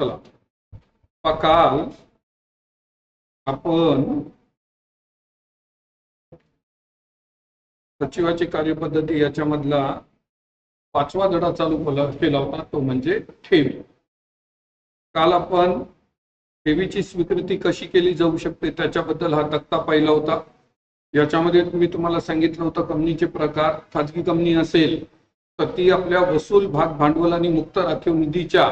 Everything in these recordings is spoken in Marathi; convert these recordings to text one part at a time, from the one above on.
चला. काल आपण सचिवाची कार्यपद्धती याच्यामधला पाचवा धडा चालू केला केला होता तो म्हणजे ठेवी. काल आपण ठेवीची स्वीकृती कशी केली जाऊ शकते त्याच्याबद्दल हा तक्ता पाहिला होता. याच्यामध्ये मी तुम्हाला सांगितलं होतं कंपनीचे प्रकार खाजगी कंपनी असेल तर ती आपल्या वसूल भाग भांडवल आणि मुक्त राखीव निधीच्या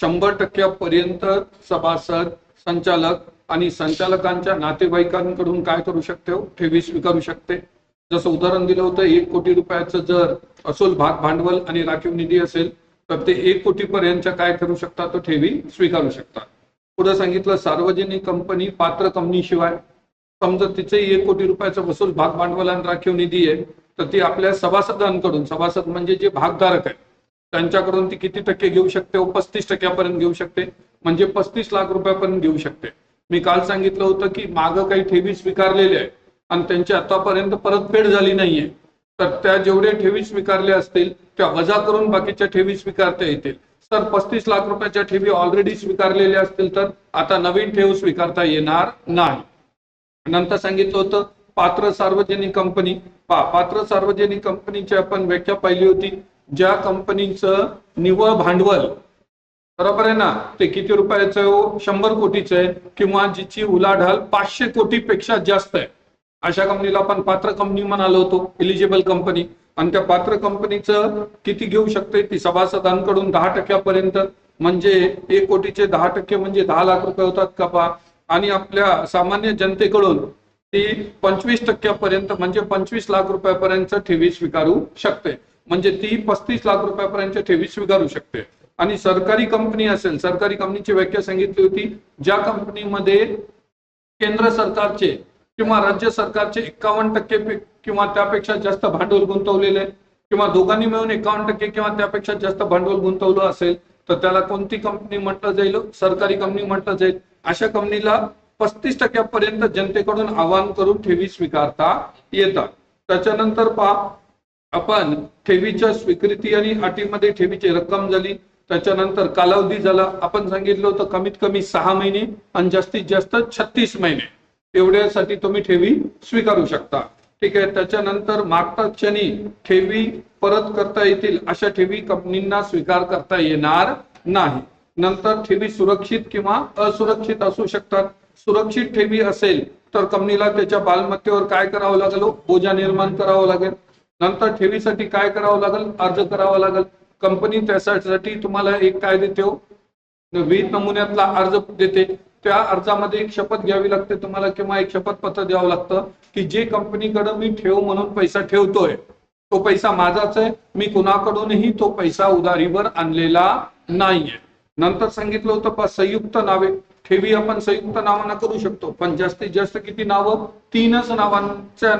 शंभर टक्क्यापर्यंत सभासद संचालक आणि संचालकांच्या नातेवाईकांकडून काय करू शकते हो? ठेवी स्वीकारू शकते. जसं उदाहरण दिलं होतं एक कोटी रुपयाचं जर असूल भाग भांडवल आणि राखीव निधी असेल तर ते एक कोटीपर्यंतच्या काय करू शकतात? तो ठेवी स्वीकारू शकतात. पुढे सांगितलं सार्वजनिक कंपनी पात्र कंपनीशिवाय समजा तिचेही एक कोटी रुपयाचं वसूल भाग भांडवल आणि राखीव निधी आहे तर ती आपल्या सभासदांकडून सभासद म्हणजे जे भागधारक आहे त्यांच्याकडून ती किती टक्के घेऊ शकते? व पस्तीस टक्क्यापर्यंत घेऊ शकते. म्हणजे पस्तीस लाख रुपयापर्यंत घेऊ शकते. मी काल सांगितलं होतं की मागं काही ठेवी स्वीकारलेल्या आहे आणि त्यांची आतापर्यंत परतफेड झाली नाहीये. तर त्या जेवढे ठेवी स्वीकारल्या असतील त्या वजा करून बाकीच्या ठेवी स्वीकारता येतील. तर पस्तीस लाख रुपयाच्या ठेवी ऑलरेडी स्वीकारलेल्या असतील तर आता नवीन ठेव स्वीकारता येणार नाही. नंतर सांगितलं होतं पात्र सार्वजनिक कंपनी. पा पात्र सार्वजनिक कंपनीची आपण व्याख्या पाहिली होती. ज्या कंपनीचं निव्वळ भांडवल बरोबर आहे ना? ते किती रुपयाचं आहे हो? शंभर कोटीचं आहे किंवा जिची उलाढाल पाचशे कोटीपेक्षा जास्त आहे. अशा कंपनीला आपण पात्र कंपनी म्हणालो होतो एलिजिबल कंपनी आणि त्या पात्र कंपनीचं किती घेऊ शकते ती सभासदांकडून दहा टक्क्यापर्यंत. म्हणजे एक कोटीचे दहा टक्के म्हणजे दहा लाख रुपये होतात का पा आणि आपल्या सामान्य जनतेकडून ती पंचवीस टक्क्यापर्यंत म्हणजे पंचवीस लाख रुपयापर्यंत ठेवी स्वीकारू शकते. म्हणजे ती पस्तीस लाख रुपयापर्यंत ठेवी स्वीकारू शकते. आणि सरकारी कंपनी असेल सरकारी कंपनीची व्याख्या सांगितली होती ज्या कंपनीमध्ये केंद्र सरकारचे किंवा राज्य सरकारचे एकावन्न टक्के किंवा त्यापेक्षा जास्त भांडवल गुंतवलेले किंवा दोघांनी मिळून एकावन्न टक्के किंवा त्यापेक्षा जास्त भांडवल गुंतवलं असेल तर त्याला कोणती कंपनी म्हटलं जाईल? सरकारी कंपनी म्हटलं जाईल. अशा कंपनीला पस्तीस टक्क्यापर्यंत जनतेकडून आवाहन करून ठेवी स्वीकारता येतात. त्याच्यानंतर पहा आपण ठेवीच्या स्वीकृती आणि अटीमध्ये ठेवीची रक्कम झाली त्याच्यानंतर कालावधी झाला. आपण सांगितलं होतं कमीत कमी सहा महिने आणि जास्तीत जास्त छत्तीस महिने. एवढ्यासाठी तुम्ही ठेवी स्वीकारू शकता. ठीक आहे त्याच्यानंतर मागच्या क्षणी ठेवी परत करता येतील अशा ठेवी कंपनींना स्वीकार करता येणार नाही. नंतर ठेवी सुरक्षित किंवा असुरक्षित असू शकतात. सुरक्षित ठेवी असेल तर कंपनीला त्याच्या बालमत्तेवर काय करावं लागेल? बोजा निर्माण करावं लागेल. नंतर ठेवीसाठी काय करावं लागेल? अर्ज करावा लागेल. कंपनी त्यासाठी तुम्हाला एक काय देते हो? विविध नमुन्यातला अर्ज देते. त्या अर्जामध्ये एक शपथ घ्यावी लागते तुम्हाला किंवा एक शपथपत्र द्यावं लागतं की जे कंपनीकडं मी ठेव म्हणून पैसा ठेवतोय तो पैसा माझाच आहे. मी कुणाकडूनही तो पैसा उधारीवर आणलेला नाहीये. नंतर सांगितलं होतं पण संयुक्त नावे. ठेवी आपण संयुक्त नावानं करू शकतो. पण जास्तीत जास्त किती नावं? तीनच नावांच्या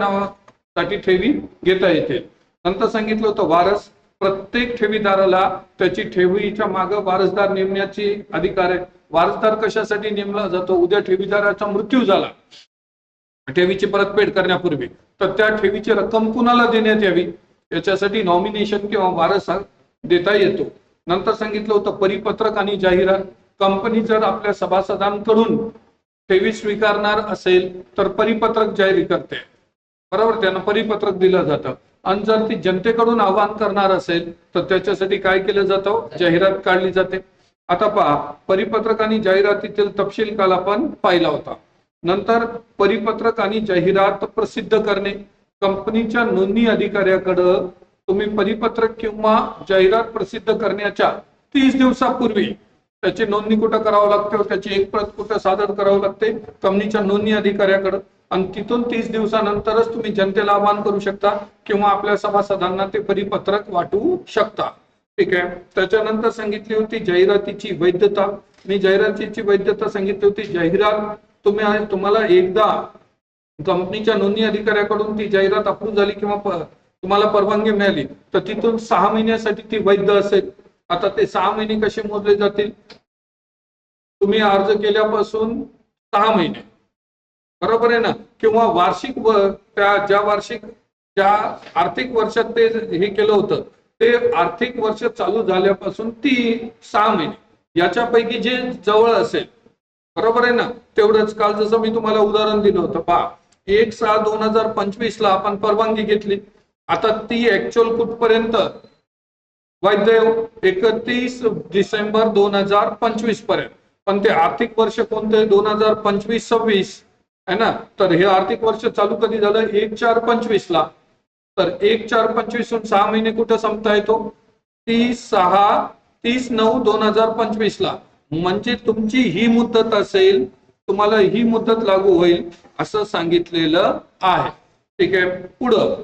साठी ठेवी घेता येते. नंतर सांगितलं होतं वारस प्रत्येक ठेवीदाराला त्याची ठेवीच्या मागे वारसदार नेमण्याची अधिकार आहे. वारसदार कशासाठी नेमला जातो? उद्या ठेवीदाराचा मृत्यू झाला. ठेवीची परतफेड करण्यापूर्वी. तर त्या ठेवीची रक्कम कुणाला देण्यात यावी? याच्यासाठी नॉमिनेशन किंवा वारस देता येतो. नंतर सांगितलं होतं परिपत्रक आणि जाहिरात. कंपनी जर आपल्या सभासदांकडून ठेवी स्वीकारणार असेल तर परिपत्रक जाहीर करते. बरोबर त्यांना परिपत्रक दिलं जातं. आणि जर ती जनतेकडून आवाहन करणार असेल तर त्याच्यासाठी काय केलं जातं? जाहिरात काढली जाते. आता पहा परिपत्रक आणि जाहिरातीतील तपशील काल आपण पाहिला होता. नंतर परिपत्रक आणि जाहिरात प्रसिद्ध करणे. कंपनीच्या नोंदणी अधिकाऱ्याकडं तुम्ही परिपत्रक किंवा जाहिरात प्रसिद्ध करण्याच्या तीस दिवसापूर्वी त्याची नोंदणी कुठं करावं लागते? त्याची एक प्रत कुठं सादर करावं लागते? कंपनीच्या नोंदणी अधिकाऱ्याकडं. आणि तिथून तीस दिवसानंतरच तुम्ही जनतेला आवाहन करू शकता किंवा आपल्या सभासदांना ते परिपत्रक वाटू शकता. ठीक आहे? त्याच्यानंतर सांगितली होती जाहिरातीची वैधता. मी जाहिरातीची वैधता सांगितली होती. जाहिरात तुम्ही तुम्हाला एकदा कंपनीच्या नोंदणी अधिकाऱ्याकडून ती जाहिरात अप्रूव्ह झाली किंवा तुम्हाला परवानगी मिळाली तर तिथून सहा महिन्यासाठी ती वैध असेल. आता ते सहा महिने कसे मोजले जातील? तुम्ही अर्ज केल्यापासून सहा महिने. बरोबर आहे ना? किंवा वार्षिक व त्या ज्या वार्षिक ज्या आर्थिक वर्षात ते हे केलं होतं ते आर्थिक वर्ष चालू झाल्यापासून ती सहा महिने. याच्यापैकी जे जवळ असेल बरोबर आहे ना? तेवढंच. काल जसं मी तुम्हाला उदाहरण दिलं होतं पहा. एक सहा दोन हजार पंचवीस ला आपण परवानगी घेतली. आता ती ऍक्च्युअल कुठपर्यंत? वैद्य एकतीस डिसेंबर दोन हजार पंचवीसपर्यंत पण ते आर्थिक वर्ष कोणते दोन हजार पंचवीस सव्वीस. आहे ना? तर हे आर्थिक वर्ष चालू कधी झालं? एक चार पंचवीस ला. तर एक चार पंचवीस सहा महिने कुठं संपता येतो तीस सहा तीस नऊ दोन हजार पंचवीस ला. म्हणजे तुमची ही मुदत असेल तुम्हाला ही मुदत लागू होईल असं सांगितलेलं आहे. ठीक आहे? पुढं.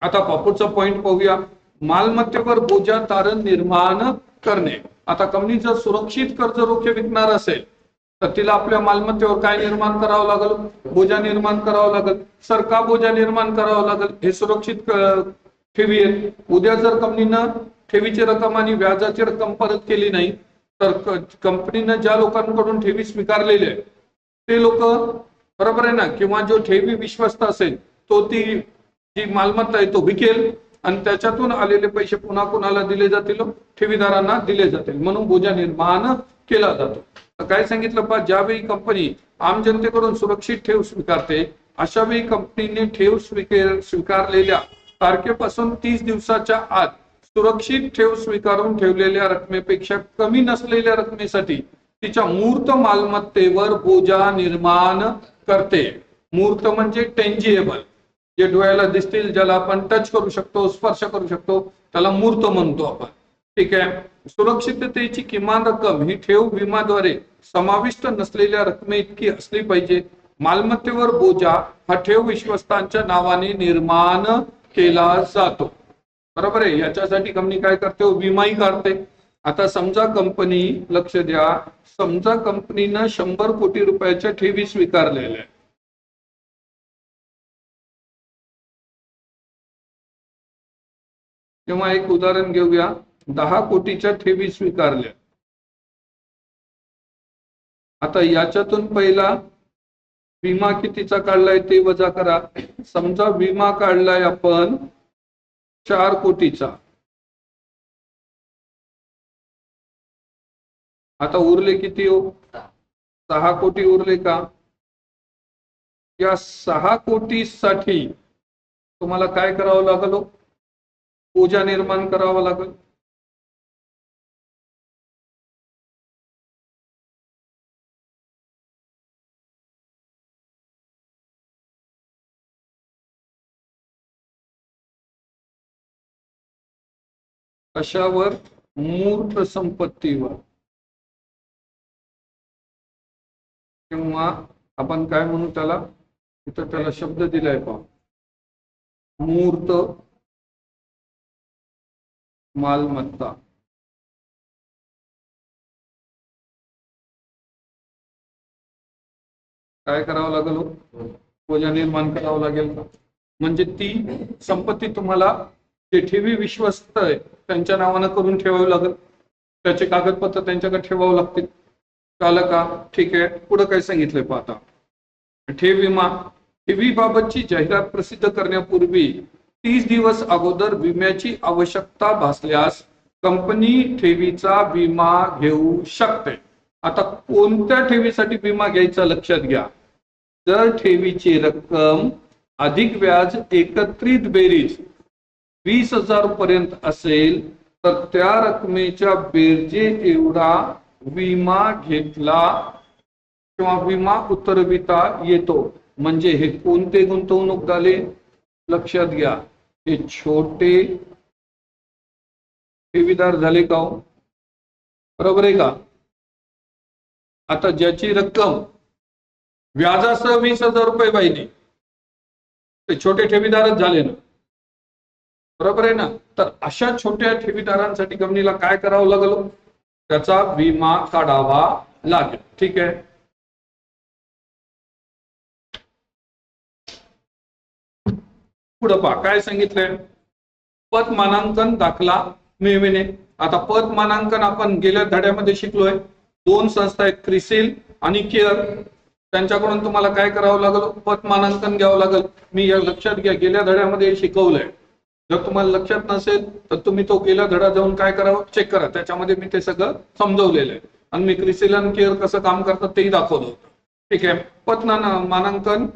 आता पुढचा पॉइंट पाहूया. मालमत्तेवर बोजा तारण निर्माण करणे. आता कंपनी जर सुरक्षित कर्ज रोखे विकणार असेल. तर तिला आपल्या मालमत्तेवर काय निर्माण करावं लागेल? बोजा निर्माण करावं लागेल. सर का बोजा निर्माण करावं लागेल. हे सुरक्षित ठेवी आहेत. उद्या जर कंपनीनं ठेवीची रक्कम आणि व्याजाची रक्कम परत केली नाही तर कंपनीनं ज्या लोकांकडून ठेवी स्वीकारलेली आहे ते लोक बरोबर आहे ना? किंवा जो ठेवी विश्वस्त असेल तो ती जी मालमत्ता आहे तो विकेल आणि त्याच्यातून आलेले पैसे पुन्हा कुणाला दिले जातील? ठेवीदारांना दिले जातील. म्हणून बोजा निर्माण केला जातो. काय सांगितलं बा ज्यावेळी कंपनी आम जनतेकडून सुरक्षित ठेव स्वीकारते अशा वेळी कंपनीने ठेव स्वीकार स्वीकारलेल्या तारखेपासून तीस दिवसाच्या आत सुरक्षित ठेव स्वीकारून ठेवलेल्या रकमेपेक्षा कमी नसलेल्या रकमेसाठी तिच्या मूर्त मालमत्तेवर बोजा निर्माण करते. मूर्त म्हणजे टेंजिएबल जे डोळ्याला दिसतील ज्याला आपण टच करू शकतो स्पर्श करू शकतो त्याला मूर्त म्हणतो आपण. ठीक आहे? सुरक्षिततेची किमान रक्कम ही ठेव विमाद्वारे समाविष्ट नसलेल्या रकमे इतकी असली पाहिजे. मालमत्तेवर बोजा हा ठेव विश्वस्तांच्या नावाने निर्माण केला जातो. बरोबर आहे? याच्यासाठी कंपनी काय करते? विमाही काढते. आता समजा कंपनी लक्ष द्या समजा कंपनीनं शंभर कोटी रुपयाच्या ठेवी स्वीकारलेल्या तेव्हा किंवा एक उदाहरण घेऊया. दहा कोटीच्या ठेवी स्वीकारल्या. आता याच्यातून पहिला विमा कितीचा काढलाय ते वजा करा. समजा विमा काढलाय आपण चार कोटीचा. आता उरले किती हो? सहा कोटी उरले का? या सहा कोटीसाठी तुम्हाला काय करावं लागलो हो? पूजा निर्माण करावं लागेल. कशावर? मूर्त संपत्तीवर. किंवा आपण काय म्हणू त्याला? इथं त्याला शब्द दिलाय पहा मूर्त मालमत्ता. काय करावं लागेल हो? पूजा निर्माण करावं लागेल का? म्हणजे ती संपत्ती तुम्हाला जे ठेवी विश्वस्त आहे त्यांच्या नावानं करून ठेवावी लागेल. त्याचे कागदपत्र त्यांच्याकडे ठेवावं लागतील. कळलं का? ठीक आहे. पुढं काय सांगितलंय पाहता ठेव विमा. ठेवीबाबतची जाहिरात प्रसिद्ध करण्यापूर्वी तीस दिवस अगोदर विम्याची आवश्यकता भासल्यास कंपनी ठेवीचा विमा घेऊ शकते. आता कोणत्या ठेवीसाठी विमा घ्यायचा लक्षात घ्या. जर ठेवीची रक्कम अधिक व्याज एकत्रित बेरीज वीस हजार पर्यंत असेल तर त्या रकमेच्या बेरजे एवढा विमा घेतला किंवा विमा उतरविता येतो. म्हणजे हे कोणते गुंतवणूक झाले? लक्षात घ्या हे छोटे ठेवीदार झाले का हो? बरोबर आहे का? आता ज्याची रक्कम व्याजासह वीस हजार रुपये पाहिजे ते छोटे ठेवीदारच झाले ना. बरोबर आहे ना? तर अशा छोट्या ठेवीदारांसाठी कंपनीला काय करावं लागलं? त्याचा विमा काढावा लागेल. ठीक आहे? पुढं पहा काय सांगितलंय? पद मानांकन दाखला मिळविणे. आता पद मानांकन आपण गेल्या धड्यामध्ये शिकलोय. दोन संस्था आहेत क्रिसिल आणि केअर. त्यांच्याकडून तुम्हाला काय करावं लागलं? पद मानांकन घ्यावं लागल. मी या लक्षात घ्या गेल्या धड्यामध्ये शिकवलंय. जर तुम्हाला लक्षात नसेल तर तुम्ही तो गेला धडा जाऊन काय करावं? चेक करा. त्याच्यामध्ये मी ते सगळं समजवलेलं आहे. आणि मी क्रिसिलन केअर कसं काम करतात तेही दाखवलं होतं. ठीक आहे? पत ना- मानांकन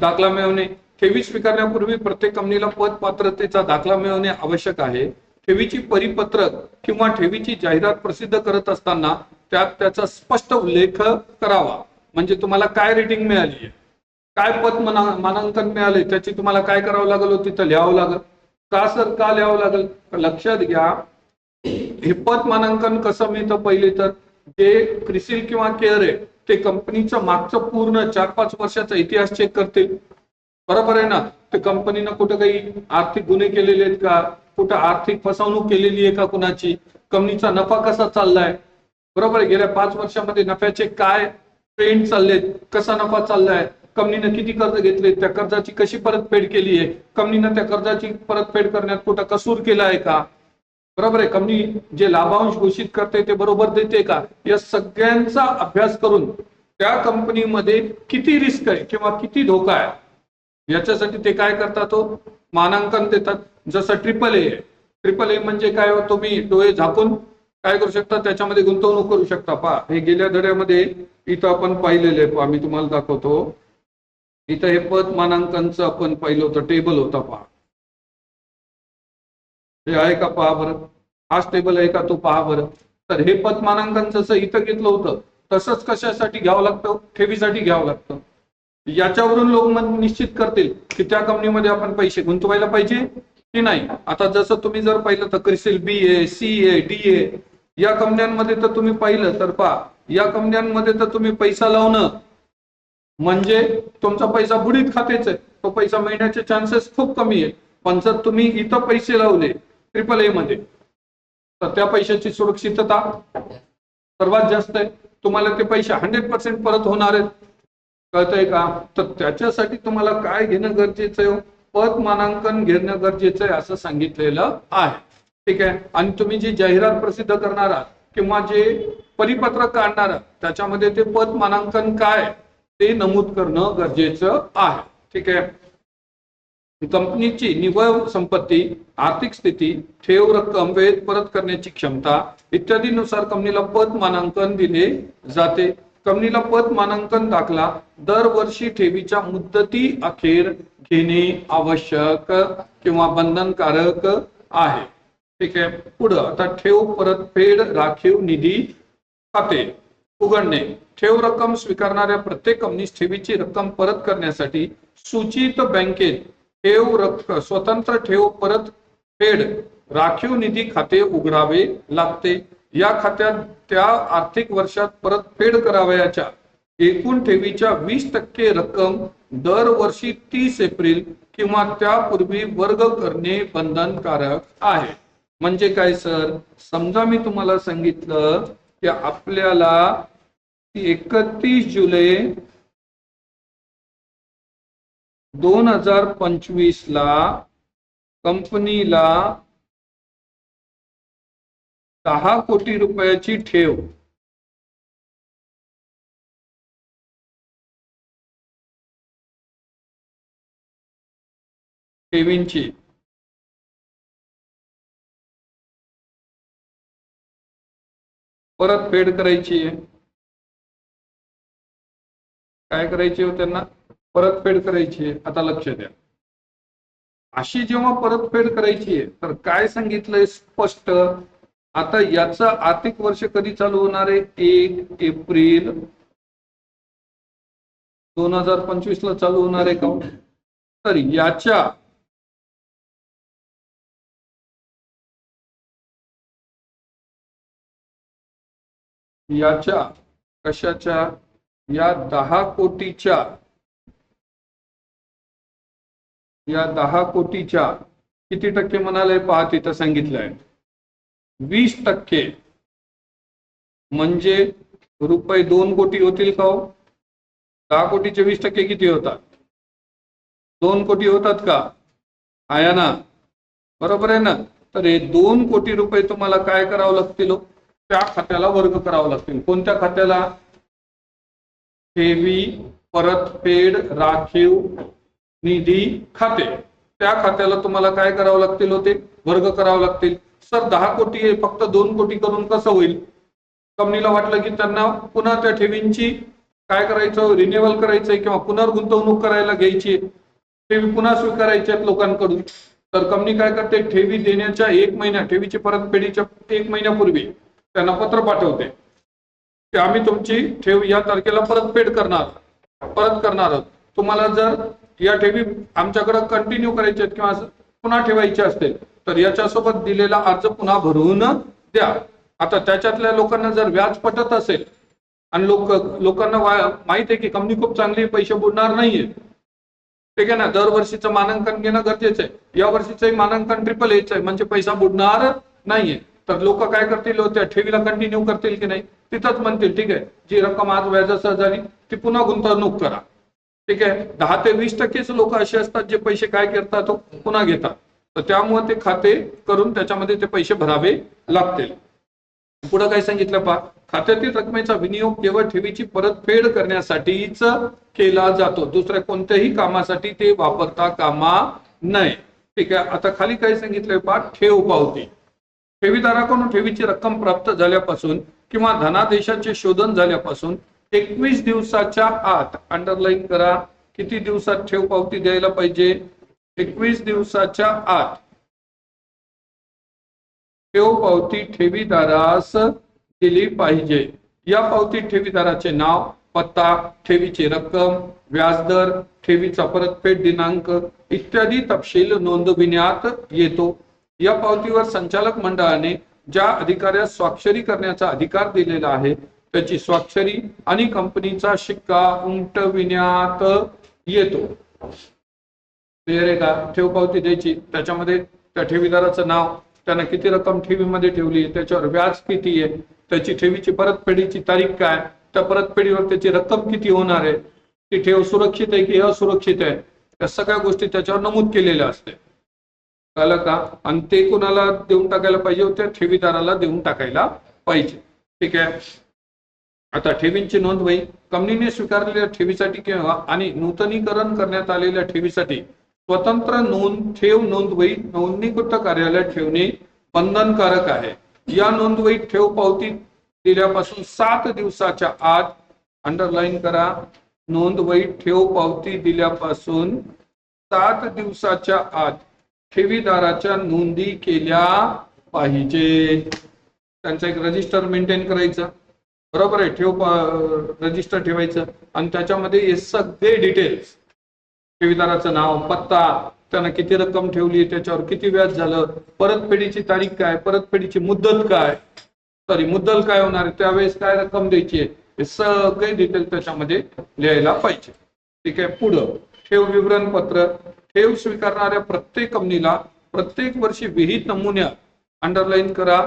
दाखला मिळवणे. ठेवी स्वीकारण्यापूर्वी प्रत्येक कंपनीला पद पात्रतेचा दाखला मिळवणे आवश्यक आहे. ठेवीची परिपत्रक किंवा ठेवीची जाहिरात प्रसिद्ध करत असताना त्यात त्याचा स्पष्ट उल्लेख करावा. म्हणजे तुम्हाला काय रेटिंग मिळाली आहे? काय पद मना- मानांकन मिळाले? त्याची तुम्हाला काय करावं लागेल हो? तिथं लिहावं लागेल. का सर का लिहावं लागेल? लक्षात घ्या हे मानांकन कसं मिळतं पहिले तर? जे क्रिसिल किंवा केअर आहे ते कंपनीचं मागचं पूर्ण चार पाच वर्षाचा इतिहास चेक करतील. बरोबर आहे ना? ते कंपनीनं कुठं काही आर्थिक गुन्हे केलेले आहेत का? कुठं आर्थिक फसवणूक केलेली आहे का कुणाची? कंपनीचा नफा कसा चाललाय? बरोबर आहे? गेल्या पाच वर्षामध्ये नफ्याचे काय ट्रेंड चाललेत? कसा नफा चाललाय? कंपनीनं किती कर्ज घेतले त्या कर्जाची कशी परतफेड केली आहे? कंपनीनं त्या कर्जाची परतफेड करण्यात कुठं कसूर केला आहे का? बरोबर आहे कंपनी जे लाभांश घोषित करते ते बरोबर देते का? या सगळ्यांचा अभ्यास करून त्या कंपनीमध्ये किती रिस्क आहे किंवा किती धोका आहे? याच्यासाठी ते काय करतात तो मानांकन देतात. जसं ट्रिपल ए ट्रिपल ए म्हणजे काय हो? तुम्ही डोळे झाकून काय करू शकता? त्याच्यामध्ये गुंतवणूक करू शकता. पहा हे गेल्या धड्यामध्ये इथं आपण पाहिलेले आहे. मी तुम्हाला दाखवतो. इथं हे पद मानांकनचं आपण पाहिलं होतं टेबल होता पहा. हे आहे का पहा बरं? हाच टेबल आहे का तो पहा बरं? तर हे पद मानांकन जसं इथं घेतलं होतं तसंच कशासाठी घ्यावं लागतं? ठेवीसाठी घ्यावं लागतं. याच्यावरून लोक मग निश्चित करतील की त्या कंपनीमध्ये आपण पैसे गुंतवायला पाहिजे की नाही? आता जसं तुम्ही जर पाहिलं तर CRISIL B A C A D A या कंपन्यांमध्ये तर तुम्ही पाहिलं तर पहा या कंपन्यांमध्ये तर तुम्ही पैसा लावणं म्हणजे तुमचा पैसा बुडीत खातेच आहे. तो पैसा मिळण्याचे चान्सेस खूप कमी आहे पण जर तुम्ही इथं पैसे लावले ट्रिपल ए मध्ये तर त्या पैशाची सुरक्षितता सर्वात जास्त आहे. तुम्हाला ते पैसे हंड्रेड पर्सेंट परत होणार आहेत. कळतंय का? तर त्याच्यासाठी तुम्हाला काय घेणं गरजेचं आहे? पत मानांकन घेणं गरजेचं आहे असं सांगितलेलं आहे. ठीक आहे? आणि तुम्ही जी जाहिरात प्रसिद्ध करणार आहात किंवा जे परिपत्रक काढणार आहात त्याच्यामध्ये ते पत मानांकन काय ते नमूद करणं गरजेचं आहे. ठीक आहे? कंपनीची निव्वळ संपत्ती आर्थिक स्थिती ठेव रक्कम वेळेत परत करण्याची क्षमता इत्यादीनुसार कंपनीला पद मानांकन दिले जाते. कंपनीला पद मानांकन दाखला दरवर्षी ठेवीच्या मुदती अखेर घेणे आवश्यक किंवा बंधनकारक आहे. ठीक आहे? पुढं आता ठेव परतफेड राखीव निधी खाते. उघडणे ठेव रक्कम स्वीकारणाऱ्या प्रत्येक कंपनीस ठेवीची रक्कम परत करण्यासाठी सूचित बँकेत ठेव रक्कम स्वतंत्र ठेव परत फेड राखीव निधी खाते उघडावे लागते. या खात्यात त्या आर्थिक वर्षात परतफेड करावयाच्या. एकूण ठेवीच्या वीस टक्के रक्कम दरवर्षी तीस एप्रिल किंवा त्यापूर्वी वर्ग करणे बंधनकारक आहे. म्हणजे काय सर? समजा मी तुम्हाला सांगितलं की आपल्याला एकतीस जुलै दोन हजार पंचवीस ला कंपनीला दहा कोटी रुपयाची ठेव. ठेवींची. परत फेड करायची आहे. काय करायची हो त्यांना? परतफेड करायची आहे. आता लक्ष द्या. अशी जेव्हा परतफेड करायची आहे तर काय सांगितलंय स्पष्ट? आता याचं आर्थिक वर्ष कधी चालू होणार आहे? एक एप्रिल दोन हजार पंचवीस ला चालू होणार आहे का? तर याच्या याच्या कशाच्या? या दहा कोटीच्या. या दहा कोटीच्या किती टक्के म्हणाले? पहा तिथं सांगितलंय. वीस टक्के. म्हणजे रुपये दोन कोटी होतील का हो? दहा कोटीचे वीस टक्के किती होतात? दोन कोटी होतात का? आया ना? बरोबर आहे ना? तर हे दोन कोटी रुपये तुम्हाला काय करावं लागतील हो? त्या खात्याला वर्ग करावं लागतील. कोणत्या खात्याला? ठेवी परतफेड राखीव निधी खाते. त्या खात्याला तुम्हाला काय करावं लागतील होते? वर्ग करावं लागतील. सर दहा कोटी आहे फक्त दोन कोटी करून कसं होईल? कंपनीला वाटलं की त्यांना पुन्हा त्या ठेवींची काय करायचं? रिन्युअल करायचंय किंवा पुनर्गुंतवणूक करायला घ्यायची ठेवी पुन्हा स्वीकारायच्या आहेत लोकांकडून. तर कंपनी काय करते? ठेवी देण्याच्या एक महिन्या ठेवीची परतफेडीच्या एक महिन्यापूर्वी त्यांना पत्र पाठवते. की आम्ही तुमची ठेव या तारखेला परतफेड करणार परत करणार आहोत. तुम्हाला जर या ठेवी आमच्याकडे कंटिन्यू करायच्या आहेत किंवा पुन्हा ठेवायचे असतील तर याच्यासोबत दिलेला अर्ज पुन्हा भरून द्या. आता त्याच्यातल्या लोकांना जर व्याज पटत असेल आणि लोक लोकांना माहीत आहे की कंपनी खूप चांगली पैसे बुडणार नाहीये. ठीक आहे ना? दरवर्षीचं मानांकन घेणं गरजेचं आहे. या वर्षीचंही मानांकन ट्रिपल एच आहे म्हणजे पैसा बुडणार नाहीये. तर लोक काय करतील? त्या ठेवीला कंटिन्यू करतील की नाही? तिथंच म्हणतील ठीक आहे. जी रक्कम आज व्याजासह झाली ती पुन्हा गुंतवणूक करा. ठीक आहे? दहा ते वीस टक्केच लोक असे असतात जे पैसे काय करतात तो पुन्हा घेतात. तर त्यामुळे ते खाते करून त्याच्यामध्ये ते पैसे भरावे लागतील. पुढे काय सांगितलं पहा? खात्यातील रकमेचा विनियोग केवळ ठेवीची परतफेड करण्यासाठीच केला जातो. दुसऱ्या कोणत्याही कामासाठी ते वापरता कामा नये. ठीक आहे? आता खाली काय सांगितलंय पहा? ठेव पावती. ठेवीदाराकडून ठेवीची रक्कम प्राप्त झाल्यापासून किंवा धनादेशाचे शोधन झाल्यापासून एकवीस दिवसाच्या आत अंडरलाईन करा. किती दिवसात ठेव पावती द्यायला पाहिजे? एकवीस दिवसाच्या आत. ठेव पावती ठेवीदारास दिली पाहिजे. या पावती ठेवीदाराचे नाव पत्ता ठेवीची रक्कम व्याजदर ठेवीचा परतफेड दिनांक इत्यादी तपशील नोंदविण्यात येतो. या पावतीवर संचालक मंडळाने ज्या अधिकाऱ्यास स्वाक्षरी करण्याचा अधिकार दिलेला आहे त्याची स्वाक्षरी आणि कंपनीचा शिक्का उमटविण्यात येतो. क्लिअर आहे का? ठेव पावती द्यायची. त्याच्यामध्ये त्या ठेवीदाराचं नाव त्यानं किती रक्कम ठेवीमध्ये ठेवली त्याच्यावर व्याज किती आहे त्याची ठेवीची परतफेडीची तारीख काय त्या परतफेडीवर त्याची रक्कम किती होणार आहे ती ठेव सुरक्षित आहे की असुरक्षित आहे या सगळ्या गोष्टी त्याच्यावर नमूद केलेल्या असते कळलं का? आणि ते कोणाला देऊन टाकायला पाहिजे त्या ठेवीदाराला देऊन टाकायला पाहिजे. ठीक आहे? आता ठेवींची नोंद नोंदवही कंपनीने स्वीकारलेल्या ठेवीसाठी किंवा आणि नूतनीकरण करण्यात आलेल्या ठेवीसाठी स्वतंत्र नोंद ठेव नोंदवही नोंदणीकृत कार्यालयात ठेवणे बंधनकारक आहे. या नोंदवहीत ठेव पावती दिल्यापासून सात दिवसाच्या आत अंडरलाईन करा. नोंदवहीत ठेव पावती दिल्यापासून सात दिवसाच्या आत ठेवीदाराच्या नोंदी केल्या पाहिजे. त्यांचं एक रजिस्टर मेंटेन करायचं. बरोबर आहे ठेव रजिस्टर ठेवायचं. आणि त्याच्यामध्ये हे सगळे डिटेल्स ठेवीदाराचं नाव पत्ता त्यानं किती रक्कम ठेवली त्याच्यावर किती व्याज झालं परतफेडीची तारीख काय परतफेडीची मुद्दत काय सॉरी मुद्दल काय होणार आहे त्यावेळेस काय रक्कम द्यायची आहे हे सगळे डिटेल त्याच्यामध्ये लिहायला पाहिजे. ठीक आहे पुढं ठेव विवरण पत्र ठेव स्वीकारणाऱ्या प्रत्येक कंपनीला प्रत्येक वर्षी विहित नमुन्यात अंडरलाईन करा.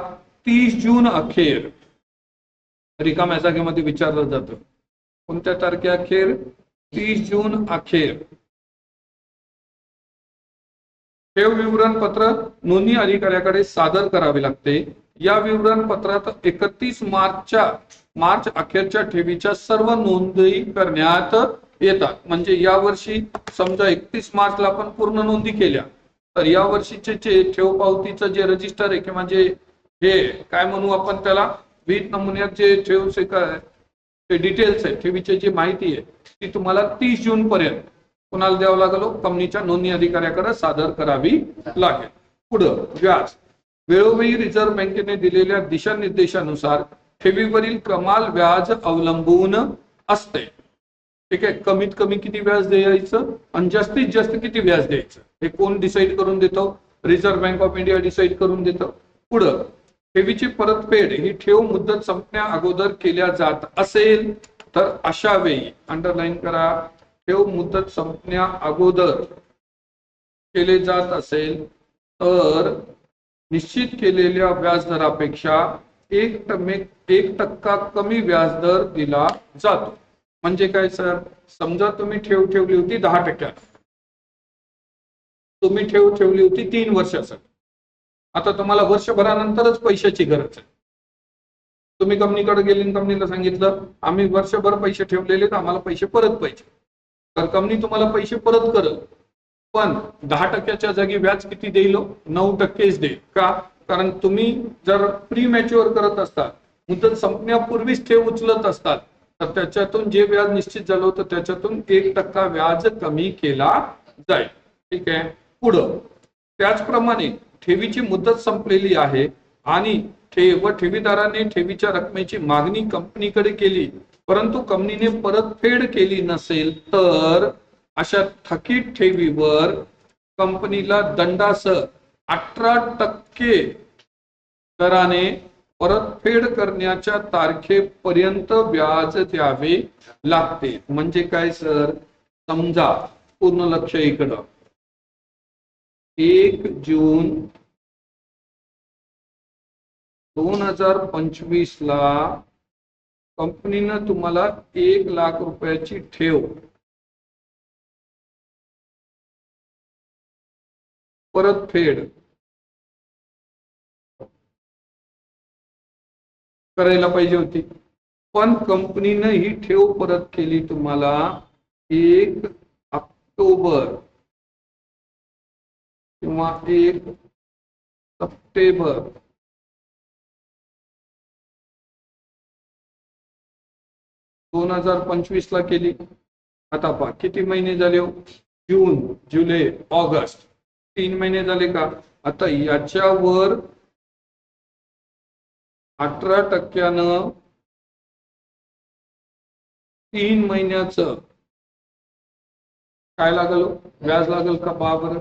तीस जून अखेर. रिकाम्या जागेमध्ये विचारलं जातं. कोणत्या तारखे अखेर? तीस जून अखेर. ठेव विवरण पत्र नोंदणी अधिकाऱ्याकडे सादर करावे लागते. या विवरण पत्रात एकतीस मार्चच्या मार्च अखेरच्या ठेवीच्या सर्व नोंदी करण्यात येतात. म्हणजे या वर्षी समजा एकतीस मार्चला आपण पूर्ण नोंदी केल्या तर या वर्षीचे जे ठेव पावतीचं जे रजिस्टर आहे किंवा जे हे काय म्हणू आपण त्याला? वीज नमुन्यात जे ठेव ते डिटेल्स आहे ठेवीची जी माहिती आहे ती तुम्हाला तीस जून पर्यंत कुणाला द्यावं लागलो? कंपनीच्या नोंदणी अधिकाऱ्याकडे सादर करावी लागेल. पुढं व्याज. वेळोवेळी रिझर्व्ह बँकेने दिलेल्या दिशानिर्देशानुसार ठेवीवरील कमाल व्याज अवलंबून असते. ठीक आहे कमीत कमी किती व्याज द्यायचं आणि जास्तीत जास्त किती व्याज द्यायचं? हे कोण डिसाईड करून देतो? Reserve Bank of India decide करून देतं. पुढं ठेवीची परतफेड ही ठेव मुदत संपण्या अगोदर केल्या जात असेल तर अशा वेळी अंडरलाईन करा ठेव मुदत संपण्या अगोदर केले जात असेल तर निश्चित केलेल्या व्याजदरापेक्षा एक टमे एक टक्का कमी व्याजदर दिला जातो. म्हणजे काय सर? समजा तुम्ही ठेव ठेवली होती दहा टक्क्यात तुम्ही ठेव ठेवली होती तीन वर्षासाठी आता तुम्हाला वर्षभरानंतरच पैशाची गरज आहे. तुम्ही कंपनीकडे गेले कंपनीला सांगितलं आम्ही वर्षभर पैसे ठेवलेले तर आम्हाला पैसे परत पाहिजे. तर कंपनी तुम्हाला पैसे परत करल. पण दहा टक्क्याच्या जागी व्याज किती देईल हो? नऊ टक्केच देईल. का? कारण तुम्ही जर प्री मॅच्युअर करत असता मुदत संपण्यापूर्वीच ठेव उचलत असतात तर त्याच्यातून जे व्याज निश्चित झालं होतं त्याच्यातून एक टक्का व्याज कमी केला जाईल. ठीक आहे? पुढं. त्याचप्रमाणे ठेवीची मुदत संपलेली आहे आणि ठेव व ठेवीदाराने ठेवीच्या रकमेची मागणी कंपनीकडे केली. परंतु कंपनीने परतफेड केली नसेल तर अशा थकीत ठेवीवर कंपनीला दंडासह अठरा टक्के दराने परतफेड करण्याच्या तारखेपर्यंत व्याज द्यावे लागते. म्हणजे काय सर? समजा पूर्ण लक्ष इकडं. एक जून दोन हजार पंचवीस ला कंपनीनं तुम्हाला एक लाख रुपयाची ठेव. परतफेड करायला पाहिजे होती. पण कंपनीनं ही ठेव परत केली तुम्हाला एक ऑक्टोबर किंवा एक सप्टेंबर. दोन हजार पंचवीस ला केली. आता पहा किती महिने झाले हो? जून जुलै ऑगस्ट. तीन महिने झाले का? आता याच्यावर अठरा टक्क्यानं तीन महिन्याचं काय लागल? व्याज लागल का? पहा बरं.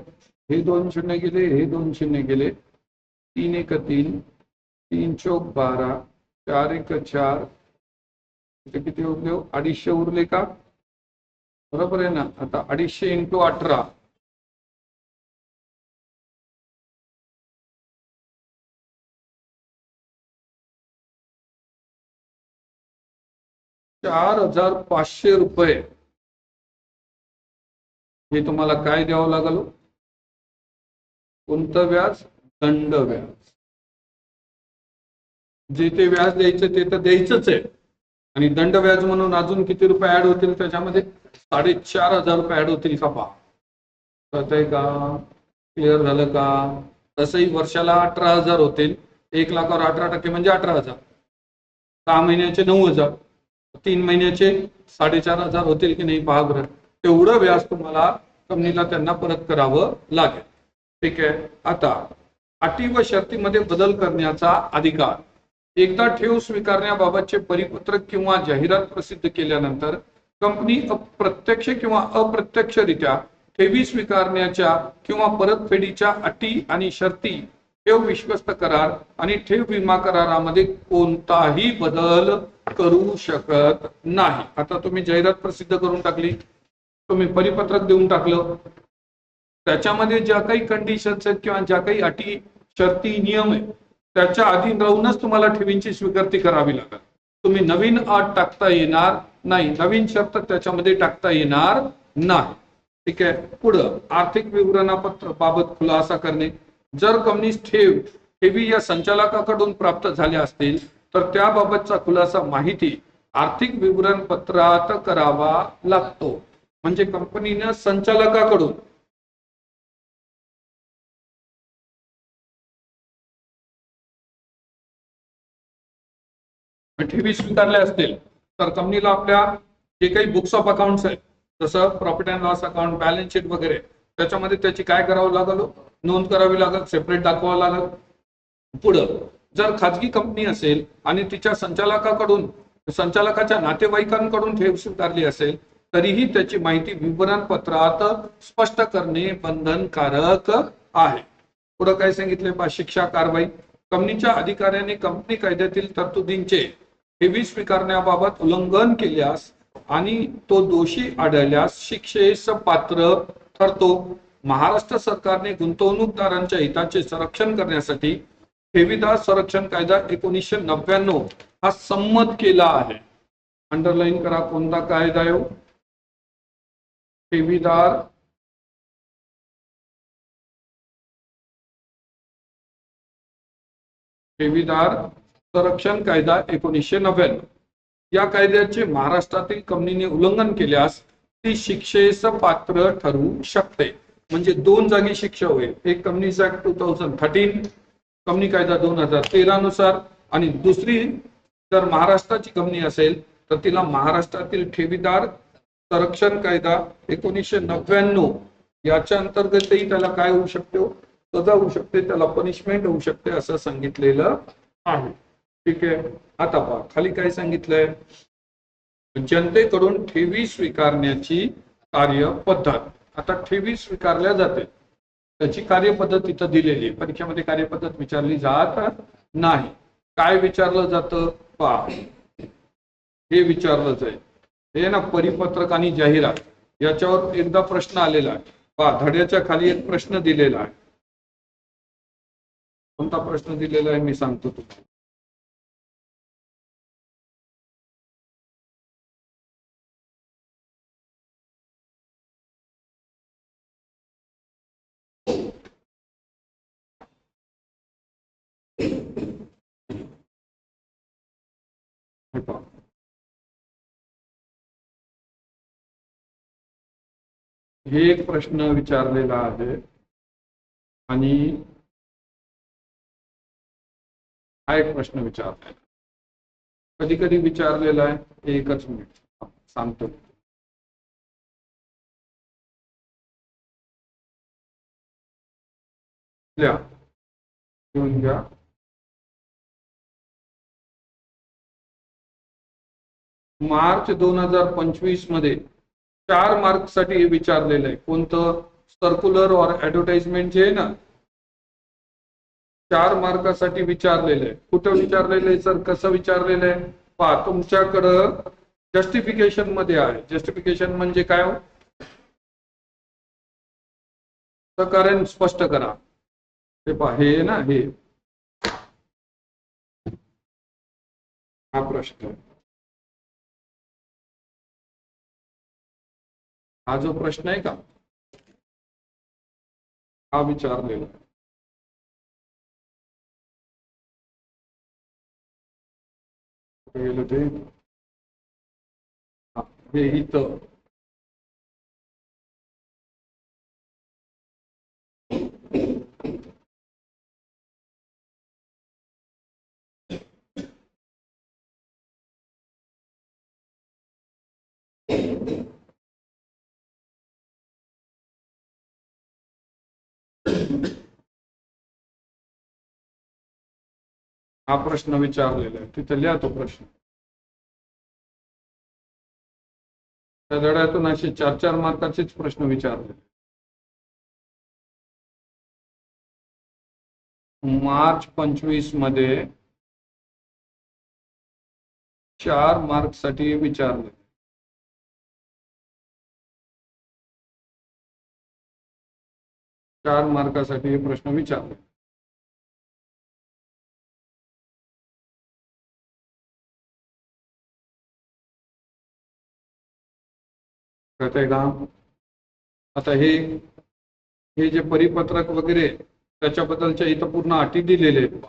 हे दोन शून्य गेले हे दोन शून्य गेले. तीन एक तीन तीन चौक बारा चार एक चार. इथे किती उरले हो? अडीचशे उरले का? बरोबर आहे ना? आता अडीचशे इंटू अठरा. चार हजार पाचशे रुपये. हे तुम्हाला काय द्यावं लागल? कोणतं व्याज? दंड व्याज. जे ते व्याज द्यायचं ते तर द्यायचंच आहे. आणि दंड व्याज म्हणून अजून किती रुपये ऍड होतील? त्याच्यामध्ये साडेचार हजार रुपये ऍड होतील का पहा. कळतंय का? क्लिअर झालं का? तसंही वर्षाला अठरा हजार होतील. एक लाखावर अठरा टक्के म्हणजे अठरा हजार. सहा महिन्याचे नऊ हजार. तीन महिन्याचे साडेचार हजार होतील की नाही पहा बरं. तेवढं व्याज तुम्हाला कंपनीला त्यांना परत करावं लागेल. ठीक आहे? आता अटी व शर्तीमध्ये बदल करण्याचा अधिकार. एकदा ठेव स्वीकारण्याबाबतचे परिपत्रक किंवा जाहिरात प्रसिद्ध केल्यानंतर कंपनी प्रत्यक्ष किंवा अप्रत्यक्षरित्या ठेवी स्वीकारण्याच्या किंवा परतफेडीच्या अटी आणि शर्ती ठेव विश्वस्त करार आणि ठेव विमा करारामध्ये कोणताही बदल करू शकत नाही. आता तुम्ही जाहिरात प्रसिद्ध करून टाकली तुम्ही परिपत्रक देऊन टाकलं. त्याच्यामध्ये ज्या काही कंडिशन्स आहेत किंवा ज्या काही अटी शर्ती नियम आहेत त्याच्या अधीन राहूनच तुम्हाला ठेवींची स्वीकृती करावी लागेल. तुम्ही नवीन अट टाकता येणार नाही. नवीन शर्त त्याच्यामध्ये टाकता येणार नाही. ठीक आहे? पुढं आर्थिक विवरणपत्र बाबत खुलासा करणे. जर कंपनीस ठेव ठेवी या संचालकाकडून प्राप्त झाल्या असतील तर त्याबाबतचा खुलासा माहिती आर्थिक विवरणपत्रात करावा लागतो. म्हणजे कंपनीनं संचालकाकडून. ठेवी स्वीकारल्या असतील तर कंपनीला आपल्या जे काही बुक्स ऑफ अकाउंट्स आहेत जसं profit and loss account balance sheet वगैरे त्याच्यामध्ये त्याची काय करावं लागल? नोंद करावी लागल सेपरेट दाखवावं लागेल. पुढं जर खाजगी कंपनी असेल आणि तिच्या संचालकाकडून संचालकाच्या नातेवाईकांकडून ठेव स्वीकारली असेल तरीही त्याची माहिती विवरणपत्रात स्पष्ट करणे बंधनकारक आहे. पुढं काय सांगितले पा शिक्षा कारवाई. कंपनीच्या अधिकाऱ्याने कंपनी कायद्यातील तरतुदींचे ठेवी स्वीकारण्याबाबत उल्लंघन केल्यास आणि तो दोषी आढळल्यास शिक्षेस पात्र ठरतो. महाराष्ट्र सरकारने गुंतवणूकदारांच्या हिताचे संरक्षण करण्यासाठी ठेवीदार संरक्षण कायदा एकोणीसशे नव्याण्णव हा संमत केला आहे. अंडरलाईन करा कोणता कायदा येऊ हो? ठेवीदार ठेवीदार संरक्षण कायदा एकोणीसशे नव्याण्णव. या कायद्याचे महाराष्ट्रातील कंपनीने उल्लंघन केल्यास ती शिक्षेस पात्र ठरू शकते. म्हणजे दोन जागी शिक्षा होईल. एक companies act two thousand thirteen कमनी कायदा दोन हजार तेरा नुसार आणि दुसरी जर महाराष्ट्राची कमनी असेल तर तिला महाराष्ट्रातील ठेवीदार संरक्षण कायदा एकोणीसशे नव्याण्णव याच्या अंतर्गतही त्याला काय होऊ शकतो? सजा होऊ शकते त्याला पनिशमेंट होऊ शकते असं सांगितलेलं आहे. ठीक आहे. आता पहा खाली काय सांगितलंय? जनतेकडून ठेवी स्वीकारण्याची कार्य पद्धत आता ठेवी स्वीकारल्या जाते. त्याची कार्यपद्धत तिथं दिलेली आहे. परीक्षेमध्ये कार्यपद्धत विचारली जात नाही. काय विचारलं जातं? पहा हे विचारलं जाईल. हे ना परिपत्रक आणि जाहिरात याच्यावर एकदा प्रश्न आलेला आहे. पहा धड्याच्या खाली एक प्रश्न दिलेला आहे. कोणता प्रश्न दिलेला आहे? मी सांगतो तुम्हाला. हे एक प्रश्न विचारलेला आहे. आणि हा एक प्रश्न विचारलाय कधी कधी विचारलेला आहे एकच मिनिट सांगतो. द्या. घेऊन घ्या. मार्च दोन हजार पंचवीसमध्ये चार मार्कसाठी हे विचारलेलं आहे. कोणतं? सर्क्युलर और ऍडव्हर्टाइजमेंट जे आहे ना चार मार्कासाठी विचारलेलं आहे. कुठं विचारलेलं आहे सर कसं विचारलेलं आहे? पहा तुमच्याकडं जस्टिफिकेशनमध्ये आहे. जस्टिफिकेशन म्हणजे काय हो? कारण स्पष्ट करा. हे पहा हे ना हे. हा प्रश्न. हा जो प्रश्न है का? हा विचारलेला गेलं ते हा, हा प्रश्न विचारलेला आहे. तिथं लिहा तो प्रश्न. त्या धड्यातून असे चार चार मार्काचेच प्रश्न विचारले. मार्च पंचवीसमध्ये चार मार्कसाठी विचारले. चार मार्कासाठी हे प्रश्न विचारले. कळतंय का आता हे हे जे परिपत्रक वगैरे त्याच्याबद्दलच्या इथं पूर्ण अटी दिलेले आहेत.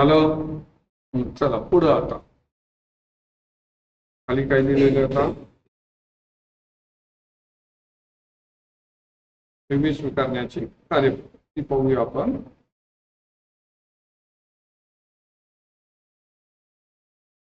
झालं. चला पुढं आता. खाली काय दिलेलं आता ठेवी स्वीकारण्याची कार्य ती पाहूया आपण.